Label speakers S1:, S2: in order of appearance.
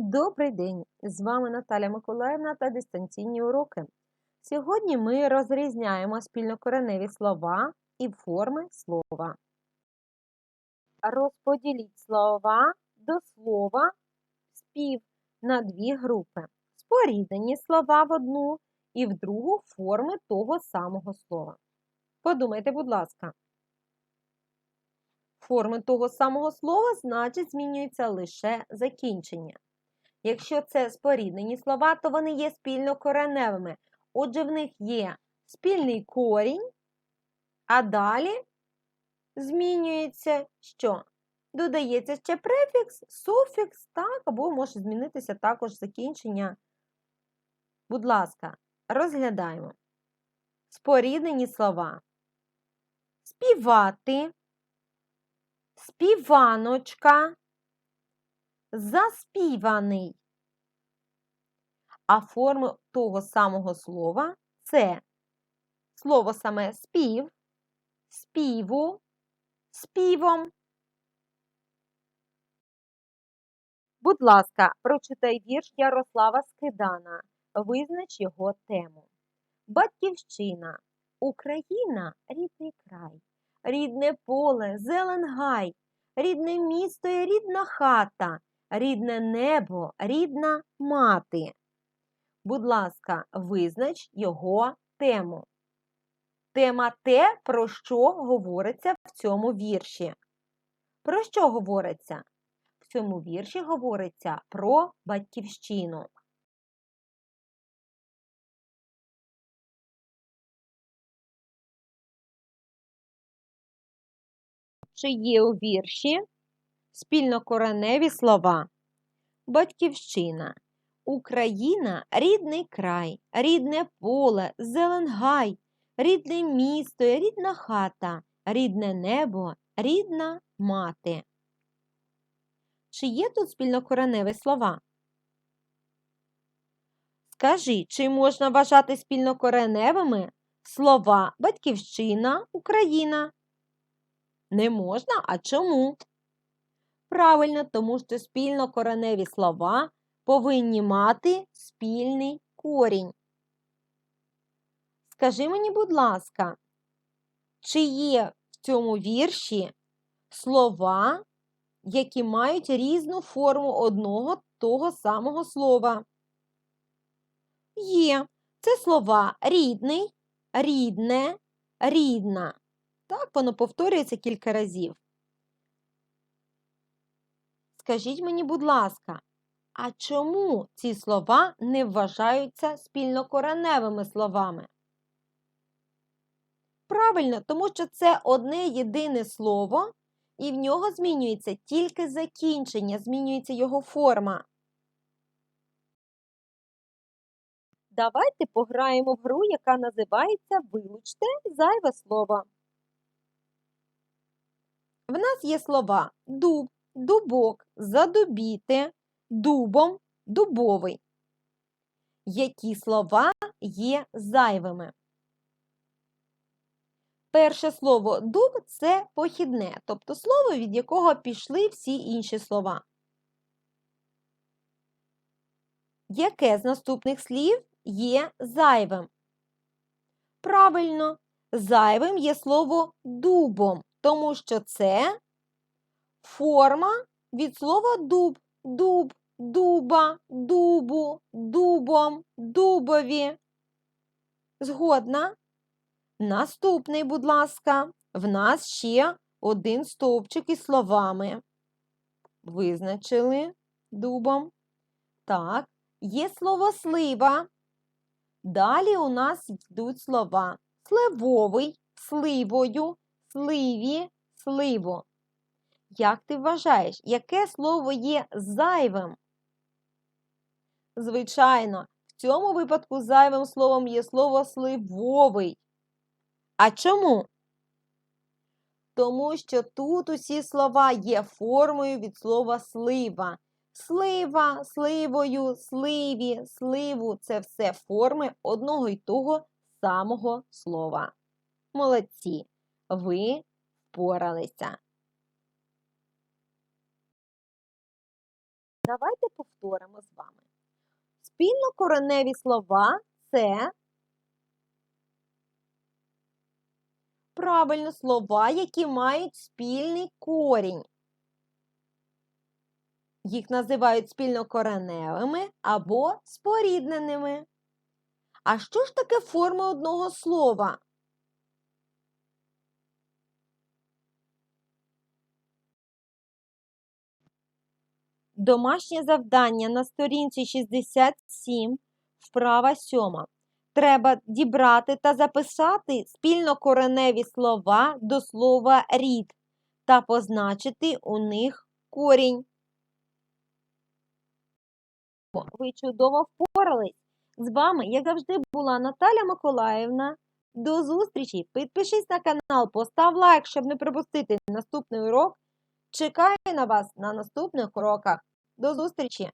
S1: Добрий день! З вами Наталя Миколаївна та дистанційні уроки. Сьогодні ми розрізняємо спільнокореневі слова і форми слова. Розподіліть слова до слова спів на дві групи. Споріднені слова в одну і в другу форми того самого слова. Подумайте, будь ласка. Форми того самого слова, значить, змінюється лише закінчення. Якщо це споріднені слова, то вони є спільнокореневими. Отже, в них є спільний корінь, а далі змінюється що? Додається ще префікс, суфікс, так, або може змінитися також закінчення. Будь ласка, розглядаємо. Споріднені слова. Співати, співаночка, заспіваний. А форми того самого слова це слово саме спів, співу, співом. Будь ласка, прочитай вірш Ярослава Скидана. Визнач його тему. Батьківщина, Україна рідний край, рідне поле, зелен гай, рідне місто і рідна хата, рідне небо, рідна мати. Будь ласка, визнач його тему. Тема те, про що говориться в цьому вірші. Про що говориться? В цьому вірші говориться про батьківщину. Чи є у вірші спільнокореневі слова? Батьківщина. Україна рідний край, рідне поле, зелен гай, рідне місто, рідна хата, рідне небо, рідна мати. Чи є тут спільнокореневі слова? Скажи, чи можна вважати спільнокореневими слова Батьківщина, Україна? Не можна, а чому? Правильно, тому що спільнокореневі слова повинні мати спільний корінь. Скажи мені, будь ласка, чи є в цьому вірші слова, які мають різну форму одного того самого слова? Є. Це слова рідний, рідне, рідна. Так, воно повторюється кілька разів. Скажіть мені, будь ласка, а чому ці слова не вважаються спільнокореневими словами? Правильно, тому що це одне єдине слово, і в нього змінюється тільки закінчення, змінюється його форма. Давайте пограємо в гру, яка називається Вилучте зайве слово. В нас є слова дуб, дубок, задубіти, дубом, дубовий. Які слова є зайвими? Перше слово дуб це похідне, тобто слово, від якого пішли всі інші слова. Яке з наступних слів є зайвим? Правильно, зайвим є слово дубом, тому що це форма від слова дуб, дуб, дуба, дубу, дубом, дубові. Згодна? Наступний, будь ласка, в нас ще один стовпчик із словами. Визначили дубом. Так, є слово слива. Далі у нас йдуть слова сливовий, сливою, сливі, сливо. Як ти вважаєш, яке слово є зайвим? Звичайно, в цьому випадку зайвим словом є слово сливовий. А чому? Тому що тут усі слова є формою від слова слива. Слива, сливою, сливі, сливу це все форми одного й того самого слова. Молодці! Ви впоралися. Давайте повторимо з вами. Спільнокореневі слова це правильно слова, які мають спільний корінь. Їх називають спільнокореневими або спорідненими. А що ж таке форми одного слова? Домашнє завдання на сторінці 67, вправа 7. Треба дібрати та записати спільнокореневі слова до слова рід та позначити у них корінь. Ви чудово впорались. З вами, як завжди, була Наталя Миколаївна. До зустрічі! Підпишись на канал, постав лайк, щоб не пропустити наступний урок. Чекаю на вас на наступних уроках. До зустрічі!